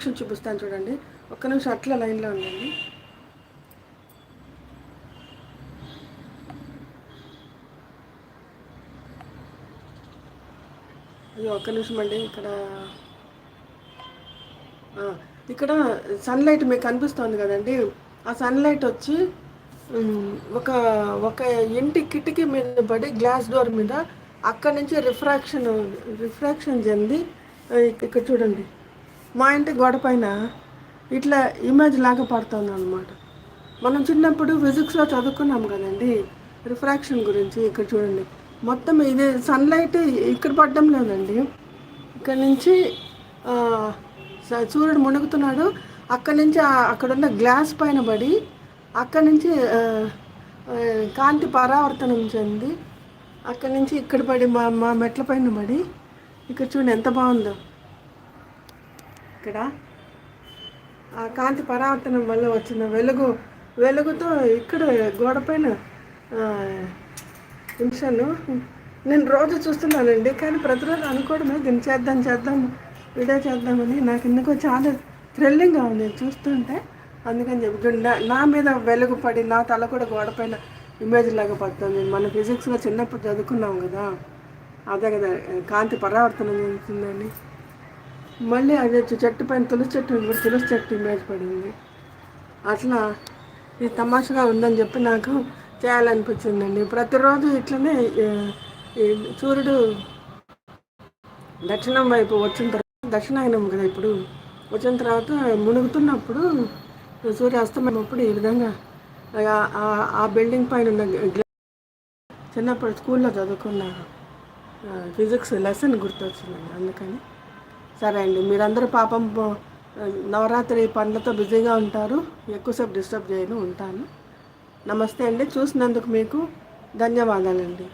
నిమిషం చూపిస్తాను చూడండి. ఒక్క నిమిషం అట్లా లైన్లో ఉండండి. అయ్యో ఒక్క నిమిషం అండి. ఇక్కడ ఇక్కడ సన్లైట్ మీకు కనిపిస్తోంది కదండి. ఆ సన్లైట్ వచ్చి ఒక ఒక ఇంటి కిటికీ మీద పడి గ్లాస్ డోర్ మీద అక్కడి నుంచి రిఫ్రాక్షన్ రిఫ్రాక్షన్ చెంది ఇక్కడ చూడండి. మా ఇంటి గోడ పైన ఇట్లా ఇమేజ్ లాగా పడుతుంది అనమాట మనం చిన్నప్పుడు ఫిజిక్స్లో చదువుకున్నాం కదండి రిఫ్రాక్షన్ గురించి ఇక్కడ చూడండి. మొత్తం ఇది సన్లైట్ ఇక్కడ పడడం లేదండి. ఇక్కడ నుంచి స- సూర్యుడు మునుగుతున్నాడు. అక్కడి నుంచి అక్కడున్న గ్లాస్ పైన పడి అక్కడ నుంచి కాంతి పరావర్తనం చెంది అక్కడి నుంచి ఇక్కడ పడి మా మా మెట్ల పైన పడి ఇక్కడ చూడండి ఎంత బాగుందో. ఇక్కడ. ఆ కాంతి పరావర్తనం వల్ల వచ్చిన వెలుగు వెలుగుతో ఇక్కడ గోడపైన నిమిషాలు. నేను రోజు చూస్తున్నానండి కానీ ప్రతిరోజు అనుకోవడమే దీన్ని చేద్దాం చేద్దాం వీడియో చేద్దామని నాకు ఎందుకో చాలా థ్రిల్లింగ్గా ఉంది. చూస్తుంటే అందుకని చెప్పి నా- మీద వెలుగు పడి నా తల కూడా గోడపైన ఇమేజ్ లాగా పడుతుంది. మన ఫిజిక్స్లో చిన్నప్పుడు చదువుకున్నాం కదా. అదే కదా కాంతి పరావర్తనం చెందుతుందని. మళ్ళీ అదే చెట్టు పైన తులసి చెట్టు ఉంది. తులసి చెట్టు ఇమేజ్ పడింది. అట్లా ఇది తమాషగా ఉందని చెప్పి నాకు చేయాలనిపించిందండి. ప్రతిరోజు ఇట్లనే ఈ సూర్యుడు దక్షిణం వైపు వచ్చిన తర్వాత దక్షిణాయనం కదా ఇప్పుడు. వచ్చిన తర్వాత మునుగుతున్నప్పుడు సూర్య అస్తమైనప్పుడు ఈ విధంగా ఆ- బిల్డింగ్ పైన ఉన్న చిన్నప్పుడు స్కూల్లో చదువుకున్న ఫిజిక్స్ లెసన్ గుర్తొచ్చిందండి. అందుకని సరే అండి. మీరందరూ పాపం నవరాత్రి పండ్లతో బిజీగా ఉంటారు. ఎక్కువసేపు డిస్టర్బ్ చేయను ఉంటాను. నమస్తే అండి. చూసినందుకు మీకు ధన్యవాదాలండి.